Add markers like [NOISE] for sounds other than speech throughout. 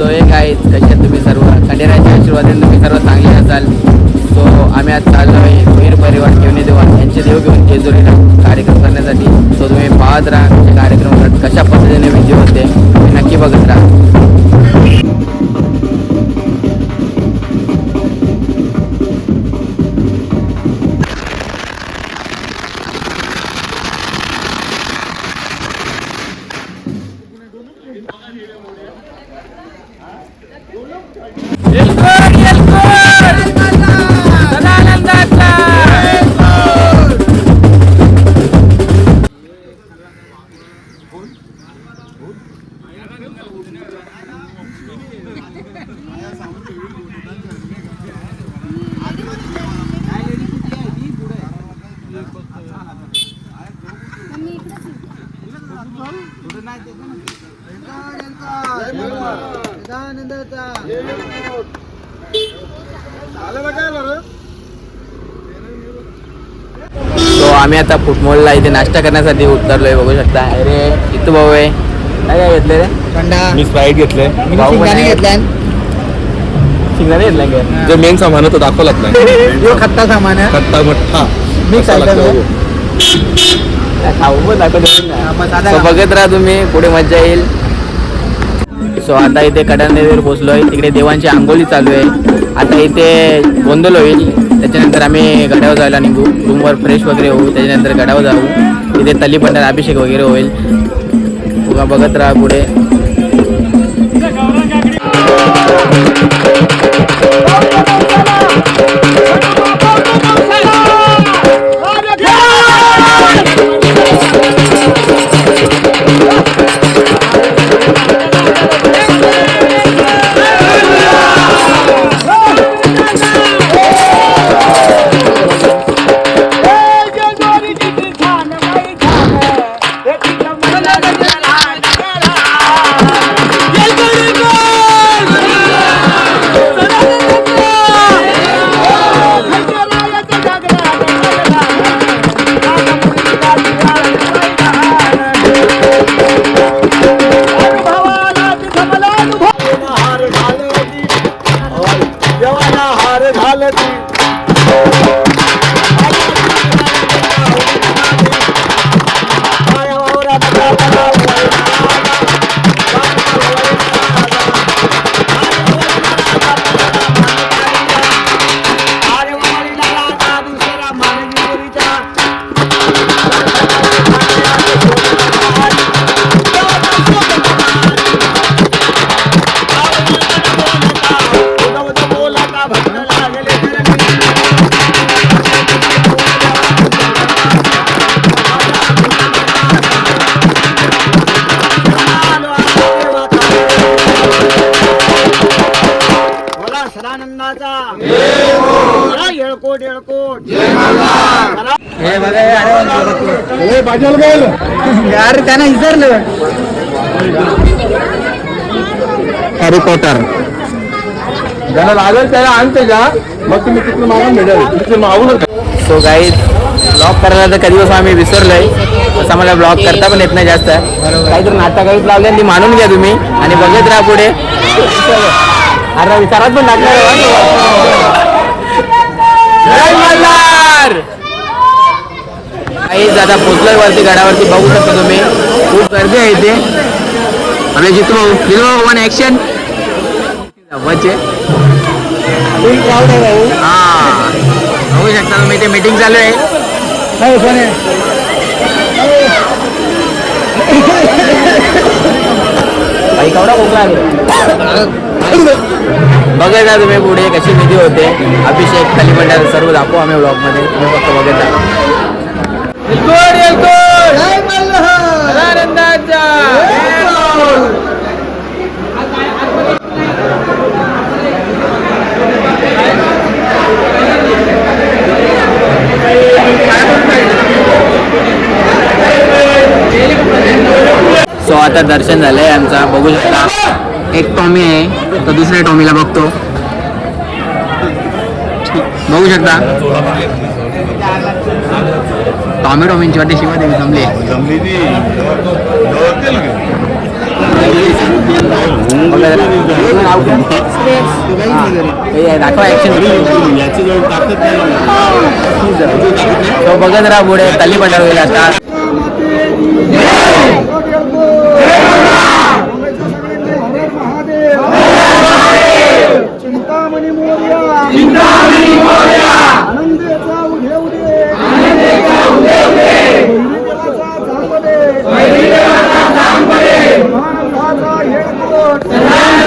So एक आहे कसे तुम्ही सर्व? खंडेराच्या आशीर्वादाने तुम्ही सर्व चांगले असाल. सो आम्ही आज चाललो आहे वीर परिवार घेऊन देवा यांचे देव घेऊन जेजुरीला कार्यक्रम करण्यासाठी. सो तुम्ही पाहत राहा. कार्यक्रम कशा पद्धतीने विधी होते. नक्की बघत राहा. सो आम्ही आता फुटबॉलला इथे नाश्ता करण्यासाठी उतरलोय बघू शकता. अरे इथं भाऊ आहे. काय काय घेतले रे? थंडा मी स्प्राईट भाऊ. घेतलाय शिंगाने घेतला काय? जे मेन सामान आहे तो दाखवलाच नाही [LAUGHS] खत्ता सामान आहे. खट्टा मठ्ठा. Mix असा सो बघत राहा तुम्ही पुढे मजा येईल. सो आता इथे कडानेवर पोचलोय तिकडे देवांची आंघोळी चालू आहे. आता इथे गोंधळ होईल. त्याच्यानंतर आम्ही गड्यावर जायला निघू. रूमवर फ्रेश वगैरे होऊ. त्याच्यानंतर गड्यावर जाऊ. तिथे पंढर अभिषेक वगैरे होईल. बघत राहा पुढे. हे हे अरे यार त्यांना विसरलं. हॅरी पॉटर ज्याला लागेल त्याला आणते जा. मग तुम्ही तिथून मागून भेटेल. तिथून मागूनच सो गाईज ब्लॉग करायला तर कधी दिवस आम्ही विसरलोय. तसं मला ब्लॉग करता पण येत नाही जास्त. काहीतरी नाटक गाईत लावले आणि ती मानून घ्या तुम्ही. आणि बघत राहा पुढे. अरे विचारात पण लागणार आता पोचलोय वरती गडावरती बघू शकता तुम्ही. खूप गर्दी आहे इथे. आपल्या जितू वन ऍक्शन वचे हा. बघू शकता तुम्ही इथे मीटिंग चालू आहे. कवडा कोकला बघत जा तुम्ही पुढे कशी विधी होते. अभिषेक खालीपंडाल सर्व दाखवू आम्ही ब्लॉगमध्ये. तुम्ही फक्त बघत राहा. सो आता दर्शन झालंय आमचा. बघू शकता. एक टॉमी आहे तर दुसऱ्या टॉमीला बघतो. बघू शकता. टॉमी टॉमींची वाटते शिवा देवी जमली दाखवा ऍक्शन बघत राहा पुढे पंढर होईल आता. Salam.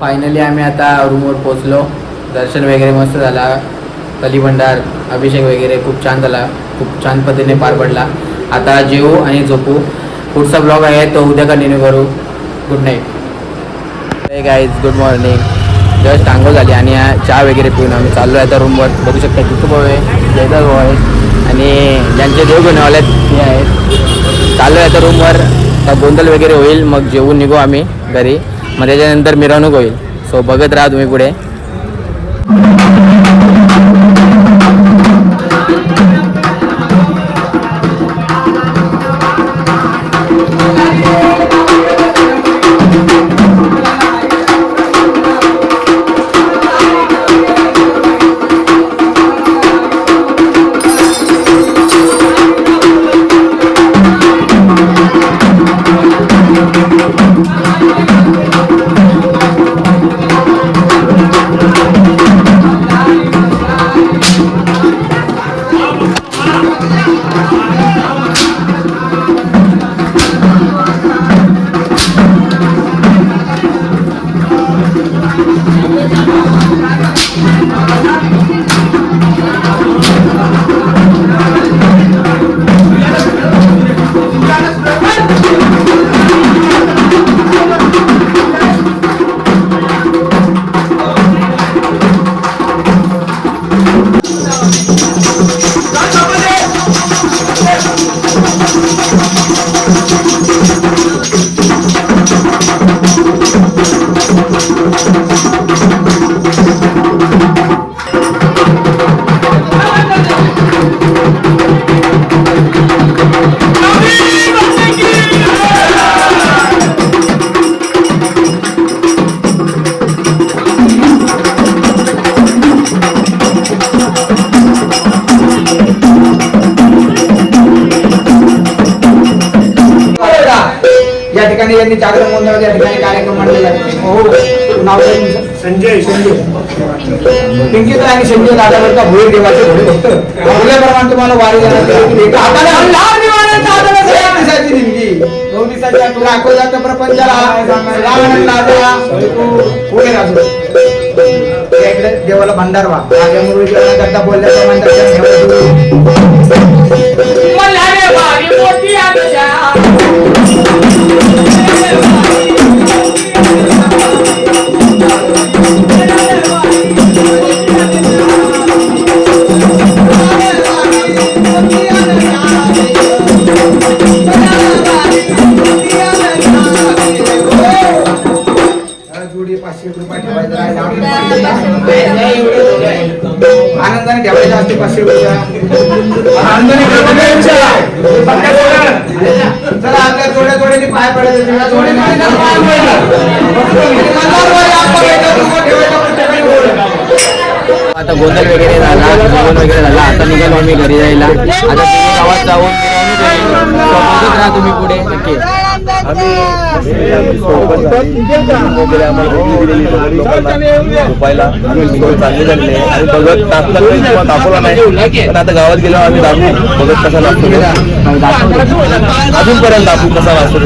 फायनली आम्ही आता रूमवर पोचलो दर्शन वगैरे मस्त झाला. कलिभंडार अभिषेक वगैरे खूप छान झाला. खूप छान पद्धतीने पार पडला. आता जेऊ आणि झोपू. पुढचा ब्लॉग आहे तो उद्या कंटिन्यू करू. Good night hey guys good morning just आंघोळ झाली आणि चहा वगैरे पिऊन आम्ही चाललो आहे तर रूमवर बघू शकता तिथं भाऊ आहे जयदा भाऊ आहे आणि ज्यांचे देव बनवले ते आहेत. चाललो आहे आता रूमवर गोंधळ वगैरे होईल मग जेवून निघू आम्ही घरी. मग त्याच्यानंतर मिरवणूक होईल. सो बघत राहा तुम्ही पुढे. I'm not यांनी जागरण गोंधळ या ठिकाणी कार्यक्रम मांडलेला आहे हो. नाव संजय. संजय. आणि संजय दादावरचा भोई देवाचे घोडे भक्त तुम्हाला वारी पुढे देवाला भंडारवा माझ्या बोलल्याप्रमाणे आता गोंधळ वगैरे झाला जेवण वगैरे झाला आता निघालो आम्ही घरी जायला. आता तुम्ही गावात जाऊन तुम्ही पुढे. नक्की. वगैरे आम्हाला दिलेली लोकांना झोपायला आम्ही सोय चांगली झालेली आहे आणि किंवा दाखवला नाही पण आता गावात गेल्यावर आम्ही दाखवू भगत कसा लागतो अजूनपर्यंत दाखवू कसा वाचतो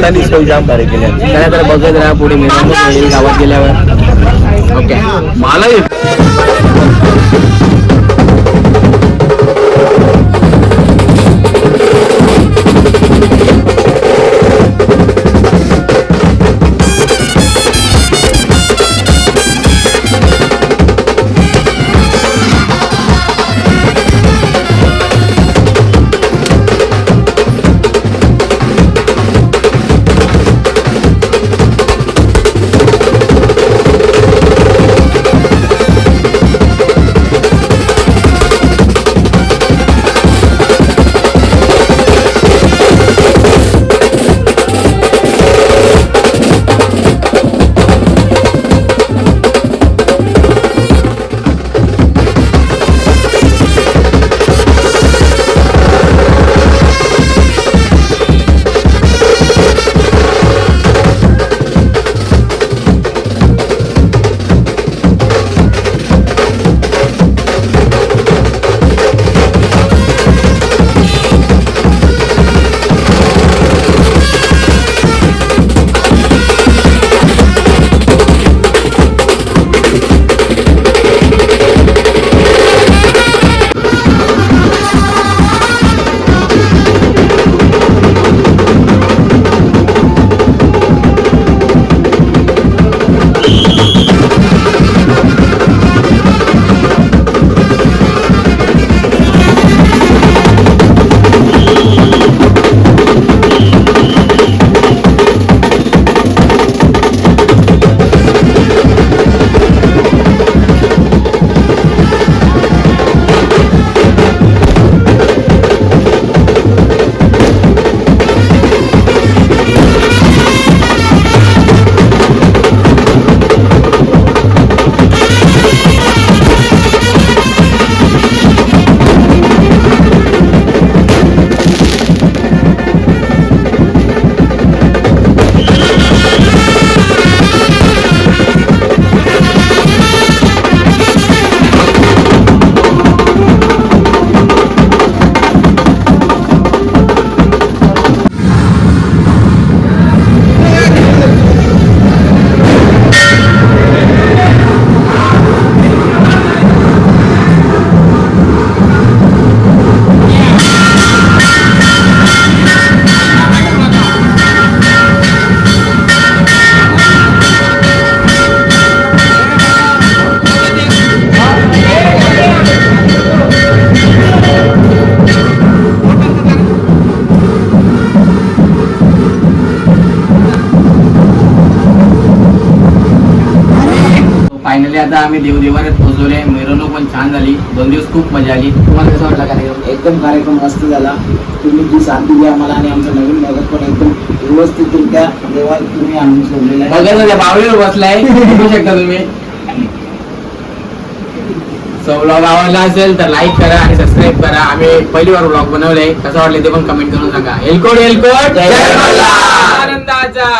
त्यांनी सोय जाम भारी केली आहे. तर बघत राहा पुढे मिरवणूक गावात गेल्यावर ओके मला आता आम्ही देवदेवाऱ्यात पोहोचवले मिरवणूक पण छान झाली. दोन दिवस खूप मजा आली. तुम्हाला कसं वाटलं कार्यक्रम एकदम कार्यक्रम मस्त झाला. तुम्ही जी साथ दिली आम्हाला आणि आमचं नवीन भगत पण एकदम व्यवस्थितरित्या देवा तुम्ही आणून सोडलेला आहे. बावळीवर बसलाय. बघू शकता तुम्ही. सो ब्लॉग आवडला असेल तर लाईक करा आणि सबस्क्राईब करा. आम्ही पहिली वार ब्लॉग बनवले कसं वाटले ते पण कमेंट करून सांगा. एलकोड एलकोड! आनंदाचा.